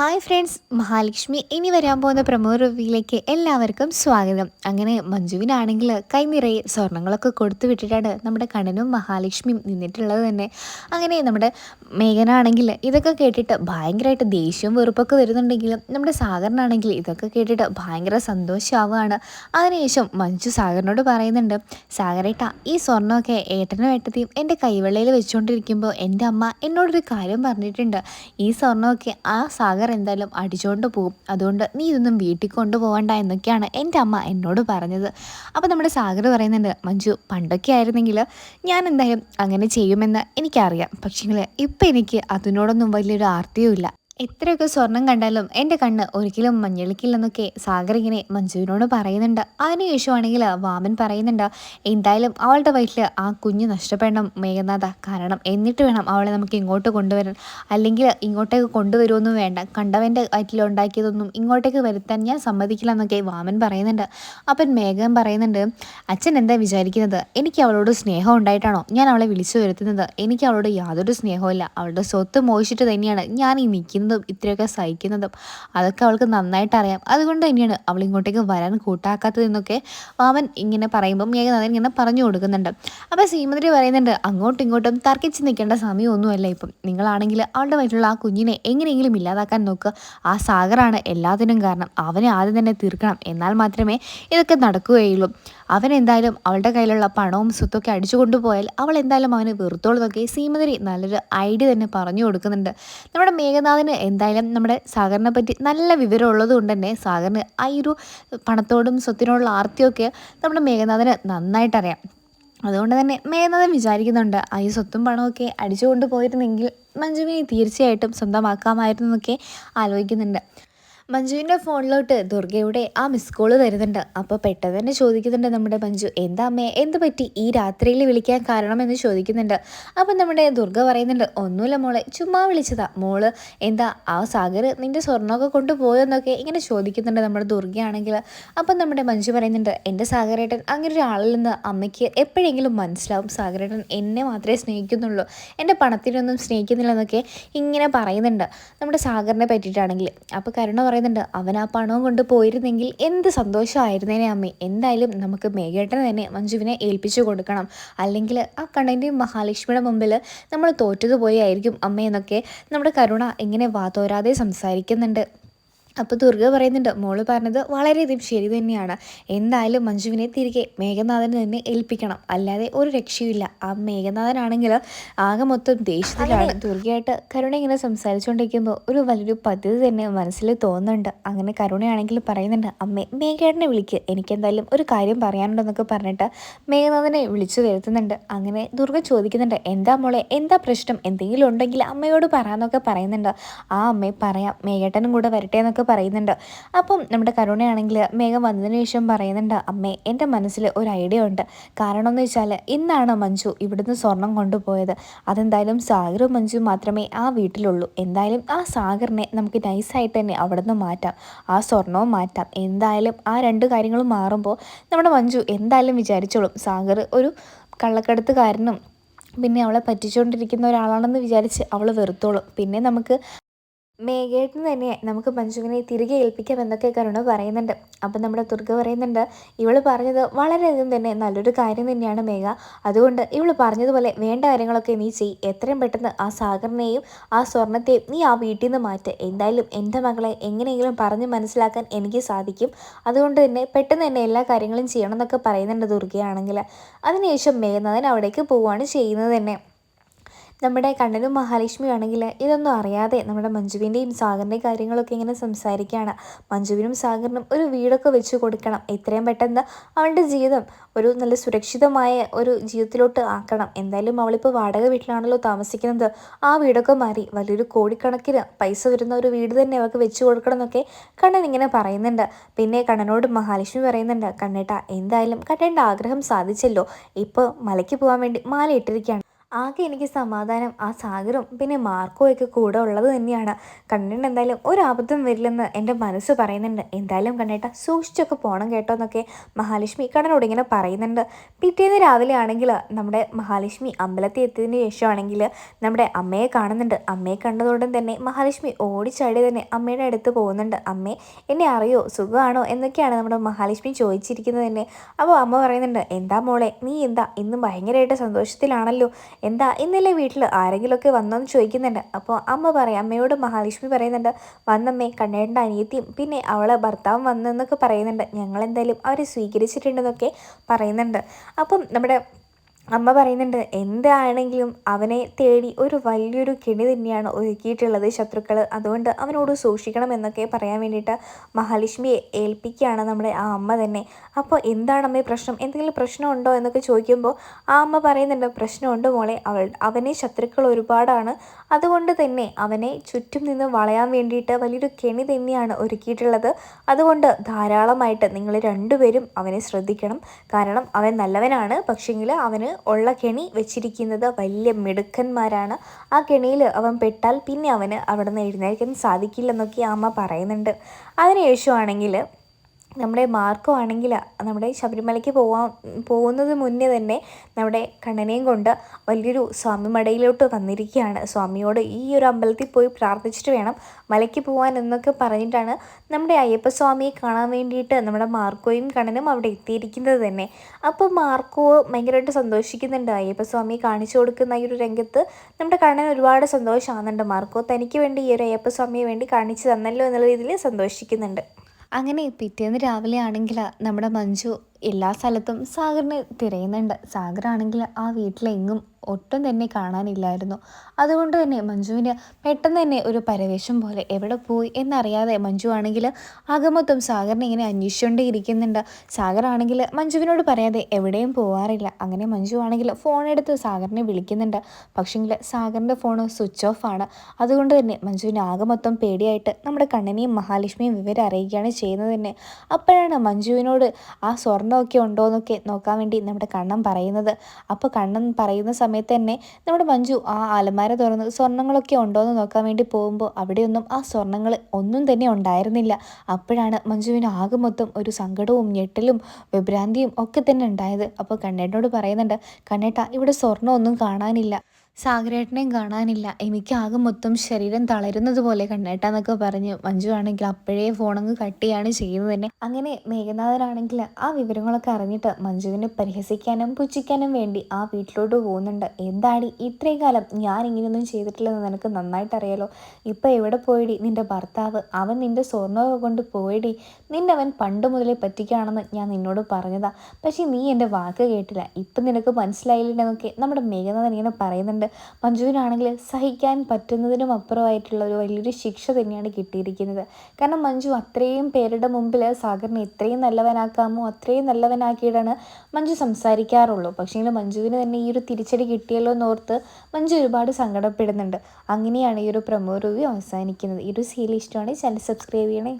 Hi friends Mahalakshmi ഇനി വരാൻ പോകുന്ന പ്രമോ റിവ്യൂയിലേക്ക് എല്ലാവർക്കും സ്വാഗതം. അങ്ങനെ മഞ്ജുവിനാണെങ്കിൽ കൈനിറയെ സ്വർണങ്ങളൊക്കെ കൊടുത്തു വിട്ടിട്ടാണ് നമ്മുടെ കണ്ണനും മഹാലക്ഷ്മിയും നിന്നിട്ടുള്ളത് തന്നെ. അങ്ങനെ നമ്മുടെ മേഘനാണെങ്കിൽ ഇതൊക്കെ കേട്ടിട്ട് ഭയങ്കരമായിട്ട് ദേഷ്യവും വെറുപ്പൊക്കെ വരുന്നുണ്ടെങ്കിലും നമ്മുടെ സാഗറിനാണെങ്കിൽ ഇതൊക്കെ കേട്ടിട്ട് ഭയങ്കര സന്തോഷമാവുകയാണ് അതിനുശേഷം മഞ്ജു സാഗറിനോട് പറയുന്നുണ്ട് സാഗരേട്ട ഈ സ്വർണമൊക്കെ ഏട്ടനും ഏട്ടത്തെയും എന്റെ കൈവെള്ളയിൽ വെച്ചുകൊണ്ടിരിക്കുമ്പോൾ എന്റെ അമ്മ എന്നോടൊരു കാര്യം പറഞ്ഞിട്ടുണ്ട്. ഈ സ്വർണമൊക്കെ ആ സാഗർ എന്തായാലും അടിച്ചുകൊണ്ട് പോകും. അതുകൊണ്ട് നീ ഇതൊന്നും വീട്ടിൽ കൊണ്ടുപോകണ്ട എന്നൊക്കെയാണ് എന്റെ അമ്മ എന്നോട് പറഞ്ഞത്. അപ്പോൾ നമ്മുടെ സാഗർ പറയുന്നുണ്ട് മഞ്ജു പണ്ടൊക്കെ ആയിരുന്നെങ്കിൽ ഞാൻ എന്തായാലും അങ്ങനെ ചെയ്യുമെന്ന് എനിക്കറിയാം. പക്ഷേങ്കിൽ ഇപ്പം എനിക്ക് അതിനോടൊന്നും വലിയൊരു ആർത്തിയും ഇല്ല എത്രയൊക്കെ സ്വർണം കണ്ടാലും എന്റെ കണ്ണ് ഒരിക്കലും മഞ്ഞളിക്കില്ലെന്നൊക്കെ സാഗർ ഇങ്ങനെ മഞ്ജുവിനോട് പറയുന്നുണ്ട്. അതിനുശേഷമാണെങ്കിൽ വാമൻ പറയുന്നുണ്ട് എന്തായാലും അവളുടെ വയറ്റിൽ ആ കുഞ്ഞ് നഷ്ടപ്പെടണം മേഘനാഥ. കാരണം എന്നിട്ട് വേണം അവളെ നമുക്ക് ഇങ്ങോട്ട് കൊണ്ടുവരാൻ. അല്ലെങ്കിൽ ഇങ്ങോട്ടേക്ക് കൊണ്ടുവരുമൊന്നും വേണ്ട. കണ്ടവന്റെ വയറ്റിൽ ഉണ്ടാക്കിയതൊന്നും ഇങ്ങോട്ടേക്ക് വരുത്താൻ ഞാൻ സമ്മതിക്കില്ല എന്നൊക്കെ വാമൻ പറയുന്നുണ്ട്. അപ്പം മേഘൻ പറയുന്നുണ്ട് അച്ഛൻ എന്താ വിചാരിക്കുന്നത്? എനിക്ക് അവളോട് സ്നേഹം ഉണ്ടായിട്ടാണോ ഞാൻ അവളെ വിളിച്ചു വരുത്തുന്നത്? എനിക്ക് അവളോട് യാതൊരു സ്നേഹവും അവളുടെ സ്വത്ത് മോഹിച്ചിട്ട് തന്നെയാണ് ഞാൻ ഈ നിൽക്കുന്നത്. സഹിക്കുന്നതും ഇത്രയൊക്കെ സഹിക്കുന്നതും. അതൊക്കെ അവൾക്ക് നന്നായിട്ട് അറിയാം. അതുകൊണ്ട് തന്നെയാണ് അവൾ ഇങ്ങോട്ടേക്ക് വരാൻ കൂട്ടാക്കാത്തതെന്നൊക്കെ മാമൻ ഇങ്ങനെ പറയുമ്പോൾ മേഘനാഥൻ ഇങ്ങനെ പറഞ്ഞു കൊടുക്കുന്നുണ്ട്. അപ്പോൾ ശ്രീമതി പറയുന്നുണ്ട് അങ്ങോട്ടും ഇങ്ങോട്ടും തർക്കിച്ച് നിൽക്കേണ്ട സമയമൊന്നുമല്ല ഇപ്പം. നിങ്ങളാണെങ്കിൽ അവളുടെ വയറ്റിലുള്ള ആ കുഞ്ഞിനെ എങ്ങനെയെങ്കിലും ഇല്ലാതാക്കാൻ നോക്കുക ആ സാഗറാണ് എല്ലാത്തിനും കാരണം. അവനെ ആദ്യം തന്നെ തീർക്കണം. എന്നാൽ മാത്രമേ ഇതൊക്കെ നടക്കുകയുള്ളൂ. അവൻ എന്തായാലും അവളുടെ കയ്യിലുള്ള പണവും സ്വത്തൊക്കെ അടിച്ചു കൊണ്ടുപോയാൽ അവൾ എന്തായാലും അവന് വെറുത്തോളെന്നൊക്കെ സീമതിരി നല്ലൊരു ഐഡിയ തന്നെ പറഞ്ഞു കൊടുക്കുന്നുണ്ട്. നമ്മുടെ മേഘനാഥിന് എന്തായാലും നമ്മുടെ സാഗറിനെ പറ്റി നല്ല വിവരം ഉള്ളത് കൊണ്ട് തന്നെ സാഗറിന് ആ ഒരു പണത്തോടും സ്വത്തിനോടുള്ള ആർത്തിയൊക്കെ നമ്മുടെ മേഘനാഥന് നന്നായിട്ടറിയാം അതുകൊണ്ട് തന്നെ മേഘനാഥൻ വിചാരിക്കുന്നുണ്ട് ആ ഈ സ്വത്തും പണമൊക്കെ അടിച്ചുകൊണ്ട് പോയിരുന്നെങ്കിൽ മഞ്ജുവിനെ തീർച്ചയായിട്ടും സ്വന്തമാക്കാമായിരുന്നു എന്നൊക്കെ ആലോചിക്കുന്നുണ്ട്. മഞ്ജുവിന്റെ ഫോണിലോട്ട് ദുർഗയുടെ ആ മിസ് കോൾ തരുന്നുണ്ട് അപ്പോൾ പെട്ടെന്ന് തന്നെ ചോദിക്കുന്നുണ്ട് നമ്മുടെ മഞ്ജു എന്താ അമ്മേ എന്ത് പറ്റി? ഈ രാത്രിയിൽ വിളിക്കാൻ കാരണമെന്ന് ചോദിക്കുന്നുണ്ട്. അപ്പം നമ്മുടെ ദുർഗ പറയുന്നുണ്ട് ഒന്നുമില്ല മോളെ ചുമ്മാ വിളിച്ചതാ. മോൾ എന്താ ആ സാഗർ നിന്റെ സ്വർണമൊക്കെ കൊണ്ടുപോയെന്നൊക്കെ ഇങ്ങനെ ചോദിക്കുന്നുണ്ട് നമ്മുടെ ദുർഗയാണെങ്കിൽ. അപ്പം നമ്മുടെ മഞ്ജു പറയുന്നുണ്ട് എന്റെ സാഗരേട്ടൻ അങ്ങനെ ഒരാളിൽ നിന്ന് അമ്മയ്ക്ക് എപ്പോഴെങ്കിലും മനസ്സിലാവും സാഗരേട്ടൻ എന്നെ മാത്രമേ സ്നേഹിക്കുന്നുള്ളൂ. എന്റെ പണത്തിനൊന്നും സ്നേഹിക്കുന്നില്ല എന്നൊക്കെ ഇങ്ങനെ പറയുന്നുണ്ട് നമ്മുടെ സാഗറിനെ പറ്റിയിട്ടാണെങ്കിൽ. അപ്പോൾ കരുണ പറയുന്നുണ്ട് അവൻ ആ പണവും കൊണ്ട് പോയിരുന്നെങ്കിൽ എന്ത് സന്തോഷമായിരുന്നേനെ അമ്മേ. എന്തായാലും നമുക്ക് മേഘേട്ടനെ തന്നെ മഞ്ജുവിനെ ഏൽപ്പിച്ചു കൊടുക്കണം. അല്ലെങ്കിൽ ആ കണ്ണന്റെയും മഹാലക്ഷ്മിയുടെ മുമ്പിൽ നമ്മൾ തോറ്റതുപോയി ആയിരിക്കും അമ്മയെന്നൊക്കെ നമ്മുടെ കരുണ ഇങ്ങനെ വാതോരാതെ സംസാരിക്കുന്നുണ്ട്. അപ്പോൾ ദുർഗ പറയുന്നുണ്ട് മോൾ പറഞ്ഞത് വളരെയധികം ശരി തന്നെയാണ്. എന്തായാലും മഞ്ജുവിനെ തിരികെ മേഘനാഥന് തന്നെ ഏൽപ്പിക്കണം. അല്ലാതെ ഒരു രക്ഷയുമില്ല. ആ മേഘനാഥനാണെങ്കിൽ ആകെ മൊത്തം ദേഷ്യത്തിലാണ്. ദുർഗയായിട്ട് കരുണ ഇങ്ങനെ സംസാരിച്ചുകൊണ്ടിരിക്കുമ്പോൾ ഒരു വലിയൊരു പദ്ധതി തന്നെ മനസ്സിൽ തോന്നുന്നുണ്ട്. അങ്ങനെ കരുണയാണെങ്കിൽ പറയുന്നുണ്ട് അമ്മേ മേഘേട്ടനെ വിളിക്ക്. എനിക്കെന്തായാലും ഒരു കാര്യം പറയാനുണ്ടെന്നൊക്കെ പറഞ്ഞിട്ട് മേഘനാഥനെ വിളിച്ചു വരുത്തുന്നുണ്ട്. അങ്ങനെ ദുർഗ ചോദിക്കുന്നുണ്ട് എന്താ മോളെ എന്താ പ്രശ്നം? എന്തെങ്കിലും ഉണ്ടെങ്കിൽ അമ്മയോട് പറയാമെന്നൊക്കെ പറയുന്നുണ്ട്. ആ അമ്മയെ പറയാം മേഘേട്ടനും കൂടെ വരട്ടെ എന്നൊക്കെ എന്നൊക്കെ പറയുന്നുണ്ട്. അപ്പം നമ്മുടെ കരുണയാണെങ്കിൽ മേഘം വന്നതിന് ശേഷം പറയുന്നുണ്ട് അമ്മേ എന്റെ മനസ്സിൽ ഒരു ഐഡിയ ഉണ്ട്. കാരണം എന്ന് വെച്ചാൽ ഇന്നാണ് മഞ്ജു ഇവിടുന്ന് സ്വർണം കൊണ്ടുപോയത്? അതെന്തായാലും സാഗറും മഞ്ജു മാത്രമേ ആ വീട്ടിലുള്ളൂ. എന്തായാലും ആ സാഗറിനെ നമുക്ക് നൈസായിട്ട് തന്നെ അവിടെ മാറ്റാം. ആ സ്വർണവും മാറ്റാം. എന്തായാലും ആ രണ്ട് കാര്യങ്ങളും മാറുമ്പോൾ നമ്മുടെ മഞ്ജു എന്തായാലും വിചാരിച്ചോളും. സാഗർ ഒരു കള്ളക്കടത്തുകാരനും പിന്നെ അവളെ പറ്റിച്ചുകൊണ്ടിരിക്കുന്ന ഒരാളാണെന്ന് വിചാരിച്ച് അവൾ വെറുത്തോളും. പിന്നെ നമുക്ക് മേഘേട്ടന് തന്നെ നമുക്ക് മഞ്ജുവിനെ തിരികെ ഏൽപ്പിക്കാം എന്നൊക്കെ കരുണ പറയുന്നുണ്ട്. അപ്പം നമ്മുടെ ദുർഗ പറയുന്നുണ്ട് ഇവൾ പറഞ്ഞത് വളരെയധികം തന്നെ നല്ലൊരു കാര്യം തന്നെയാണ് മേഘ. അതുകൊണ്ട് ഇവൾ പറഞ്ഞതുപോലെ വേണ്ട കാര്യങ്ങളൊക്കെ നീ ചെയ്. എത്രയും പെട്ടെന്ന് ആ സാഗറിനെയും ആ സ്വർണത്തെയും നീ ആ വീട്ടിൽ നിന്ന് മാറ്റ്. എന്തായാലും എന്റെ മകളെ എങ്ങനെയെങ്കിലും പറഞ്ഞ് മനസ്സിലാക്കാൻ എനിക്ക് സാധിക്കും. അതുകൊണ്ട് തന്നെ പെട്ടെന്ന് തന്നെ എല്ലാ കാര്യങ്ങളും ചെയ്യണം എന്നൊക്കെ പറയുന്നുണ്ട് ദുർഗയാണെങ്കിൽ. അതിനുശേഷം മേഘനാഥൻ അവിടേക്ക് പോവുകയാണ് ചെയ്യുന്നത് തന്നെ. നമ്മുടെ കണ്ണനും മഹാലക്ഷ്മിയാണെങ്കിൽ ഇതൊന്നും അറിയാതെ നമ്മുടെ മഞ്ജുവിന്റെയും സാഗറിന്റെയും കാര്യങ്ങളൊക്കെ ഇങ്ങനെ സംസാരിക്കുകയാണ്. മഞ്ജുവിനും സാഗറിനും ഒരു വീടൊക്കെ വെച്ച് കൊടുക്കണം. എത്രയും പെട്ടെന്ന് അവളുടെ ജീവിതം ഒരു നല്ല സുരക്ഷിതമായ ഒരു ജീവിതത്തിലോട്ട് ആക്കണം. എന്തായാലും അവളിപ്പോൾ വാടക വീട്ടിലാണല്ലോ താമസിക്കുന്നത്. ആ വീടൊക്കെ മാറി വലിയൊരു കോടിക്കണക്കിന് പൈസ വരുന്ന ഒരു വീട് തന്നെ അവൾക്ക് വെച്ച് കൊടുക്കണം എന്നൊക്കെ കണ്ണൻ ഇങ്ങനെ പറയുന്നുണ്ട്. പിന്നെ കണ്ണനോട് മഹാലക്ഷ്മി പറയുന്നുണ്ട് കണ്ണേട്ട എന്തായാലും കണ്ണേന്റെ ആഗ്രഹം സാധിച്ചല്ലോ. ഇപ്പോൾ മലയ്ക്ക് പോകാൻ വേണ്ടി മാല ഇട്ടിരിക്കുകയാണ്. ആകെ എനിക്ക് സമാധാനം ആ സാഗറും പിന്നെ മാർക്കോയൊക്കെ കൂടെ ഉള്ളത് തന്നെയാണ്. കണ്ണൻ എന്തായാലും ഒരു അബദ്ധം വരില്ലെന്ന് എന്റെ മനസ്സ് പറയുന്നുണ്ട്. എന്തായാലും കണ്ണേട്ട സൂക്ഷിച്ചൊക്കെ പോകണം കേട്ടോ എന്നൊക്കെ മഹാലക്ഷ്മി കണ്ണനോട് ഇങ്ങനെ പറയുന്നുണ്ട്. പിറ്റേന്ന് രാവിലെ ആണെങ്കിൽ നമ്മുടെ മഹാലക്ഷ്മി അമ്പലത്തിൽ എത്തിയതിന് ശേഷമാണെങ്കിൽ നമ്മുടെ അമ്മയെ കാണുന്നുണ്ട്. അമ്മയെ കണ്ടതോടും തന്നെ മഹാലക്ഷ്മി ഓടിച്ചാടി തന്നെ അമ്മയുടെ അടുത്ത് പോകുന്നുണ്ട്. അമ്മേ എന്നെ അറിയോ? സുഖമാണോ? എന്നൊക്കെയാണ് നമ്മുടെ മഹാലക്ഷ്മി ചോദിച്ചിരിക്കുന്നത് തന്നെ. അപ്പോൾ അമ്മ പറയുന്നുണ്ട് എന്താ മോളെ? നീ എന്താ? ഇന്നും ഭയങ്കരമായിട്ട് സന്തോഷത്തിലാണല്ലോ. എന്താ ഇന്നലെ വീട്ടിൽ ആരെങ്കിലുമൊക്കെ വന്നോന്ന് ചോദിക്കുന്നുണ്ട്. അപ്പോൾ അമ്മ പറയാം അമ്മയോട് മഹാലക്ഷ്മി പറയുന്നുണ്ട് വന്നമ്മേ കണ്ണേട്ടന്റെ അനിയത്തിയും പിന്നെ അവളെ ഭർത്താവും വന്നെന്നൊക്കെ പറയുന്നുണ്ട്. ഞങ്ങൾ എന്തായാലും അവരെ സ്വീകരിച്ചിട്ടുണ്ടെന്നൊക്കെ പറയുന്നുണ്ട്. അപ്പം നമ്മുടെ അമ്മ പറയുന്നുണ്ട് എന്താണെങ്കിലും അവനെ തേടി ഒരു വലിയൊരു കെണി തന്നെയാണ് ഒരുക്കിയിട്ടുള്ളത് ശത്രുക്കൾ അതുകൊണ്ട് അവനോട് സൂക്ഷിക്കണം എന്നൊക്കെ പറയാൻ വേണ്ടിയിട്ട് മഹാലക്ഷ്മിയെ ഏൽപ്പിക്കുകയാണ് നമ്മുടെ ആ അമ്മ തന്നെ. അപ്പോൾ എന്താണ് അമ്മയെ പ്രശ്നം? എന്തെങ്കിലും പ്രശ്നമുണ്ടോ? എന്നൊക്കെ ചോദിക്കുമ്പോൾ ആ അമ്മ പറയുന്നുണ്ട് പ്രശ്നമുണ്ട് മോളെ. അവൾ അവനെ ശത്രുക്കൾ ഒരുപാടാണ്. അതുകൊണ്ട് തന്നെ അവനെ ചുറ്റും നിന്ന് വളയാൻ വേണ്ടിയിട്ട് വലിയൊരു കെണി തന്നെയാണ് ഒരുക്കിയിട്ടുള്ളത്. അതുകൊണ്ട് ധാരാളമായിട്ട് നിങ്ങൾ രണ്ടുപേരും അവനെ ശ്രദ്ധിക്കണം. കാരണം അവൻ നല്ലവനാണ്. പക്ഷേങ്കിൽ അവന് ഉള്ള കെണി വെച്ചിരിക്കുന്നത് വലിയ മിടുക്കന്മാരാണ്. ആ കെണിയിൽ അവൻ പെട്ടാൽ പിന്നെ അവന് അവിടെ നിന്ന് എഴുന്നേൽക്കാൻ സാധിക്കില്ലെന്നൊക്കെ അമ്മ പറയുന്നുണ്ട്. അതിനുശേഷമാണെങ്കിൽ നമ്മുടെ മാർക്കോ ആണെങ്കിൽ നമ്മുടെ ശബരിമലയ്ക്ക് പോവാൻ പോകുന്നത് മുന്നേ തന്നെ നമ്മുടെ കണ്ണനെയും കൊണ്ട് വലിയൊരു സ്വാമി മടയിലോട്ട് വന്നിരിക്കുകയാണ്. സ്വാമിയോട് ഈ ഒരു അമ്പലത്തിൽ പോയി പ്രാർത്ഥിച്ചിട്ട് വേണം മലയ്ക്ക് പോകാൻ എന്നൊക്കെ പറഞ്ഞിട്ടാണ് നമ്മുടെ അയ്യപ്പസ്വാമിയെ കാണാൻ വേണ്ടിയിട്ട് നമ്മുടെ മാർക്കോയും കണ്ണനും അവിടെ എത്തിയിരിക്കുന്നത് തന്നെ. അപ്പോൾ മാർക്കോ ഭയങ്കരമായിട്ട് സന്തോഷിക്കുന്നുണ്ട്. അയ്യപ്പസ്വാമിയെ കാണിച്ചു കൊടുക്കുന്ന ഈ ഒരു രംഗത്ത് നമ്മുടെ കണ്ണൻ ഒരുപാട് സന്തോഷമാകുന്നുണ്ട്. മാർക്കോ തനിക്ക് വേണ്ടി ഈ ഒരു അയ്യപ്പസ്വാമിയെ വേണ്ടി കാണിച്ചു തന്നല്ലോ എന്നുള്ള രീതിയിൽ സന്തോഷിക്കുന്നുണ്ട്. അങ്ങനെ പിറ്റേന്ന് രാവിലെ ആണെങ്കിൽ നമ്മുടെ മഞ്ജു എല്ലാ സ്ഥലത്തും സാഗറിനെ തിരയുന്നുണ്ട്. സാഗറാണെങ്കിൽ ആ വീട്ടിലെങ്ങും ഒട്ടും തന്നെ കാണാനില്ലായിരുന്നു. അതുകൊണ്ട് തന്നെ മഞ്ജുവിന് പെട്ടെന്ന് തന്നെ ഒരു പരവേശം പോലെ എവിടെ പോയി എന്നറിയാതെ മഞ്ജു ആണെങ്കിൽ അകമൊത്തം സാഗറിനെ ഇങ്ങനെ അന്വേഷിച്ചുകൊണ്ടേ ഇരിക്കുന്നുണ്ട് സാഗറാണെങ്കിൽ മഞ്ജുവിനോട് പറയാതെ എവിടെയും പോകാറില്ല അങ്ങനെ മഞ്ജു ആണെങ്കിൽ ഫോൺ എടുത്ത് സാഗറിനെ വിളിക്കുന്നുണ്ട്. പക്ഷെങ്കിൽ സാഗറിന്റെ ഫോൺ സ്വിച്ച് ഓഫ് ആണ്. അതുകൊണ്ട് തന്നെ മഞ്ജുവിന് ആകമൊത്തം പേടിയായിട്ട് നമ്മുടെ കണ്ണനെയും മഹാലക്ഷ്മിയും വിവരം അറിയിക്കുകയാണ് ചെയ്യുന്നത് തന്നെ. അപ്പോഴാണ് മഞ്ജുവിനോട് ആ സ്വർണമൊക്കെ ഉണ്ടോ എന്നൊക്കെ നോക്കാൻ വേണ്ടി നമ്മുടെ കണ്ണൻ പറയുന്നത്. അപ്പോൾ കണ്ണൻ പറയുന്ന സമയത്ത് തന്നെ നമ്മുടെ മഞ്ജു ആ അലമാര തുറന്ന് സ്വർണങ്ങളൊക്കെ ഉണ്ടോ എന്ന് നോക്കാൻ വേണ്ടി പോകുമ്പോൾ അവിടെയൊന്നും ആ സ്വർണങ്ങൾ ഒന്നും തന്നെ ഉണ്ടായിരുന്നില്ല. അപ്പോഴാണ് മഞ്ജുവിന് ആകെ മൊത്തം ഒരു സങ്കടവും ഞെട്ടലും വിഭ്രാന്തിയും ഒക്കെ തന്നെ ഉണ്ടായത്. അപ്പോൾ കണ്ണേട്ടനോട് പറയുന്നുണ്ട് കണ്ണേട്ട ഇവിടെ സ്വർണമൊന്നും കാണാനില്ല. സാഗരേട്ടനെയും കാണാനില്ല. എനിക്കാകെ മൊത്തം ശരീരം തളരുന്നത് പോലെ കണ്ണേട്ടാന്നൊക്കെ പറഞ്ഞ് മഞ്ജു ആണെങ്കിൽ അപ്പോഴേ ഫോണങ്ങ് കട്ട് ചെയ്യാണ് ചെയ്യുന്നത് തന്നെ. അങ്ങനെ മേഘനാഥനാണെങ്കിൽ ആ വിവരങ്ങളൊക്കെ അറിഞ്ഞിട്ട് മഞ്ജുവിനെ പരിഹസിക്കാനും പുച്ഛിക്കാനും വേണ്ടി ആ വീട്ടിലോട്ട് പോകുന്നുണ്ട്. എന്താടി ഇത്രയും കാലം ഞാൻ ഇങ്ങനെയൊന്നും ചെയ്തിട്ടില്ലെന്ന് നിനക്ക് നന്നായിട്ട് അറിയാലോ? ഇപ്പം എവിടെ പോയിടി നിന്റെ ഭർത്താവ്? അവൻ നിന്റെ സ്വർണമൊക്കെ കൊണ്ട് പോയിടി. നിന്നെ അവൻ പണ്ട് മുതലേ പറ്റിക്കുകയാണെന്ന് ഞാൻ നിന്നോട് പറഞ്ഞതാ. പക്ഷേ നീ എന്റെ വാക്ക് കേട്ടില്ല. ഇപ്പം നിനക്ക് മനസ്സിലായില്ലെന്നൊക്കെ നമ്മുടെ മേഘനാഥൻ ഇങ്ങനെ പറയുന്നുണ്ട്. മഞ്ജുവിനാണെങ്കിൽ സഹിക്കാൻ പറ്റുന്നതിനും അപ്പുറമായിട്ടുള്ള ഒരു വലിയൊരു ശിക്ഷ തന്നെയാണ് കിട്ടിയിരിക്കുന്നത്. കാരണം മഞ്ജു അത്രയും പേരുടെ മുമ്പിൽ സാഗറിനെ ഇത്രയും നല്ലവനാക്കാമോ അത്രയും നല്ലവനാക്കിയിട്ടാണ് മഞ്ജു സംസാരിക്കാറുള്ളൂ. പക്ഷേ മഞ്ജുവിന് തന്നെ ഈ ഒരു തിരിച്ചടി കിട്ടിയല്ലോ എന്നോർത്ത് മഞ്ജു ഒരുപാട് സങ്കടപ്പെടുന്നുണ്ട്. അങ്ങനെയാണ് ഈ ഒരു പ്രമോ റിവ്യൂ അവസാനിക്കുന്നത്. ഈ ഒരു സീരിയൽ ഇഷ്ടമാണെങ്കിൽ ചാനൽ സബ്സ്ക്രൈബ് ചെയ്യണേ.